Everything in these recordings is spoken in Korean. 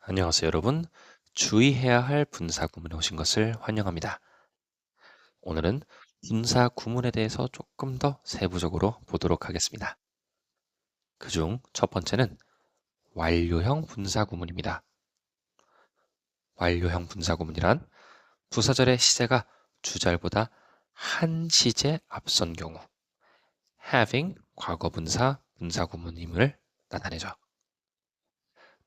안녕하세요, 여러분. 주의해야 할 분사 구문에 오신 것을 환영합니다. 오늘은 분사 구문에 대해서 조금 더 세부적으로 보도록 하겠습니다. 그중 첫 번째는 완료형 분사 구문입니다. 완료형 분사 구문이란 부사절의 시제가 주절보다 한 시제 앞선 경우 having 과거 분사 분사 구문임을 나타내죠.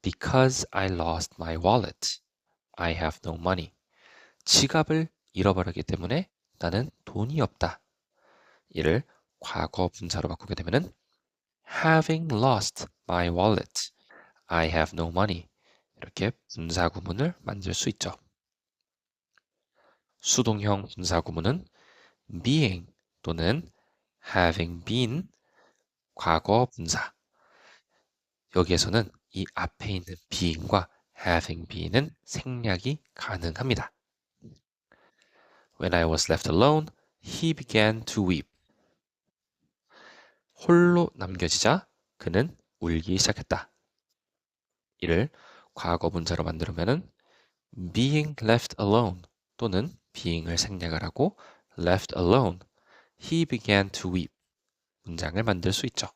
Because I lost my wallet, I have no money. 지갑을 잃어버렸기 때문에 나는 돈이 없다. 이를 과거 분사로 바꾸게 되면은 having lost my wallet, I have no money. 이렇게 분사 구문을 만들 수 있죠. 수동형 분사 구문은 being 또는 having been 과거 분사. 여기에서는 이 앞에 있는 being과 having being은 생략이 가능합니다. When I was left alone, he began to weep. 홀로 남겨지자 그는 울기 시작했다. 이를 과거 분사로 만들면은 being left alone 또는 being을 생략을 하고 left alone, he began to weep 문장을 만들 수 있죠.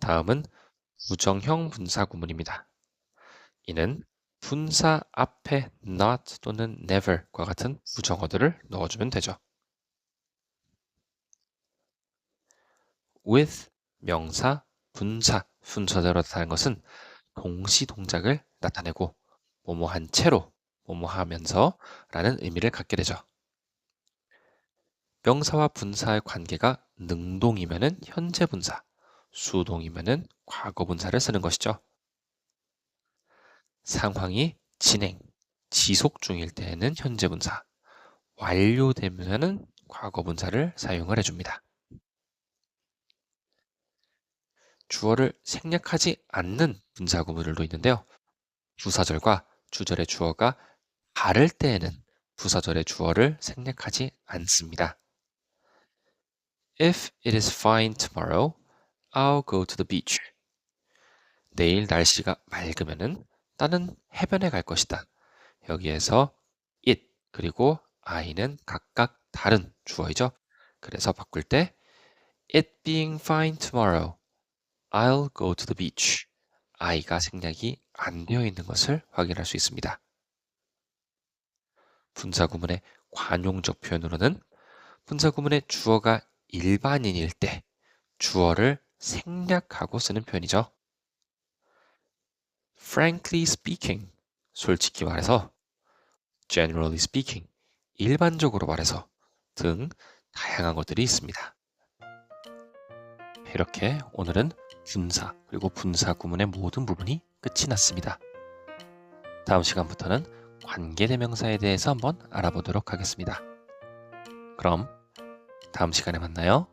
다음은 부정형 분사 구문입니다. 이는 분사 앞에 not 또는 never과 같은 부정어들을 넣어주면 되죠. with 명사, 분사 순서대로 나타나는 것은 동시 동작을 나타내고 뭐뭐 한 채로 뭐뭐 하면서 라는 의미를 갖게 되죠. 명사와 분사의 관계가 능동이면은 현재 분사, 수동이면은 과거 분사를 쓰는 것이죠. 상황이 진행, 지속 중일 때에는 현재 분사, 완료되면은 과거 분사를 사용을 해줍니다. 주어를 생략하지 않는 분사 구문들도 있는데요. 부사절과 주절의 주어가 다를 때에는 부사절의 주어를 생략하지 않습니다. If it is fine tomorrow, I'll go to the beach. 내일 날씨가 맑으면은 나는 해변에 갈 것이다. 여기에서 it 그리고 I는 각각 다른 주어이죠. 그래서 바꿀 때 it being fine tomorrow, I'll go to the beach. I가 생략이 안 되어 있는 것을 확인할 수 있습니다. 분사 구문의 관용적 표현으로는 분사 구문의 주어가 일반인일 때 주어를 생략하고 쓰는 표현이죠. Frankly speaking, 솔직히 말해서, generally speaking, 일반적으로 말해서 등 다양한 것들이 있습니다. 이렇게 오늘은 분사 그리고 분사 구문의 모든 부분이 끝이 났습니다. 다음 시간부터는 관계대명사에 대해서 한번 알아보도록 하겠습니다. 그럼 다음 시간에 만나요.